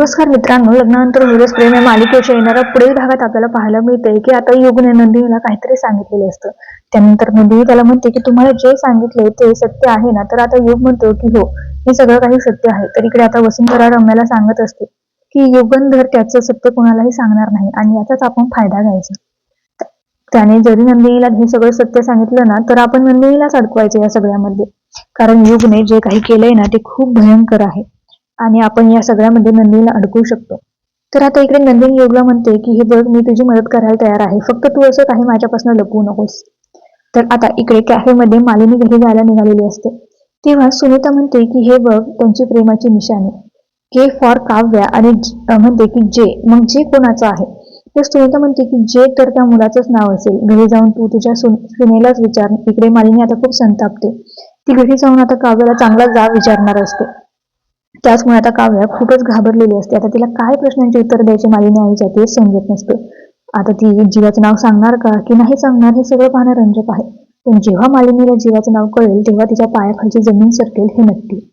नमस्कार मित्रांनो लग्नानंतर होतच प्रेम या मालिकेच्या येणाऱ्या पुढील भागात आपल्याला पाहायला मिळतंय की आता योगने नंदिनीला काहीतरी सांगितलेलं असतं. त्यानंतर नंदिनी त्याला म्हणते की तुम्हाला जे सांगितले ते सत्य आहे ना तर आता युग म्हणतो की हो हे सगळं काही सत्य आहे. तर इकडे आता वसुंधरा रम्याला सांगत असते की युगंधर त्याचं सत्य कोणालाही सांगणार नाही आणि याचाच आपण फायदा घ्यायचा. त्याने जरी नंदिनीला हे सगळं सत्य सांगितलं ना तर आपण नंदिनीलाच अडकवायचं या सगळ्यामध्ये. कारण युगने जे काही केलंय ना ते खूप भयंकर आहे. आणि आपण या सगळ्यामध्ये नंदिनीला अडकवू शकतो. तर आता इकडे नंदिनी योगला म्हणते की हे बघ मी तुझी मदत करायला तयार आहे. फक्त तू असं काही माझ्यापासून लपवू नकोस. तर आता इकडे कॅफेमध्ये मालिनी घरी जायला निघालेली असते. तेव्हा सुनीता म्हणते की हे बघ त्यांची प्रेमाची निशाणी. के फॉर काव्या आणि म्हणते की जे. मग जे कोणाचं आहे? तर सुनीता म्हणते की जे तर त्या मुलाचंच नाव असेल. घरी जाऊन तू तुझ्या सुनेलाच विचार. इकडे मालिनी आता खूप संतापते. ती घरी जाऊन आता काव्याला चांगला जाब विचारणार असते. त्याचमुळे आता काव्या खूपच घाबरलेली असते. आता तिला काय प्रश्नांची उत्तर द्यायची मालिनी आईच्या ते समजत नसते. आता ती जीवाचं नाव सांगणार का की नाही सांगणार हे सगळं पाहणं रंजक आहे. पण जेव्हा मालिनीला जीवाचं नाव कळेल तेव्हा तिच्या पायाखालची जमीन सरकेल हे नक्की.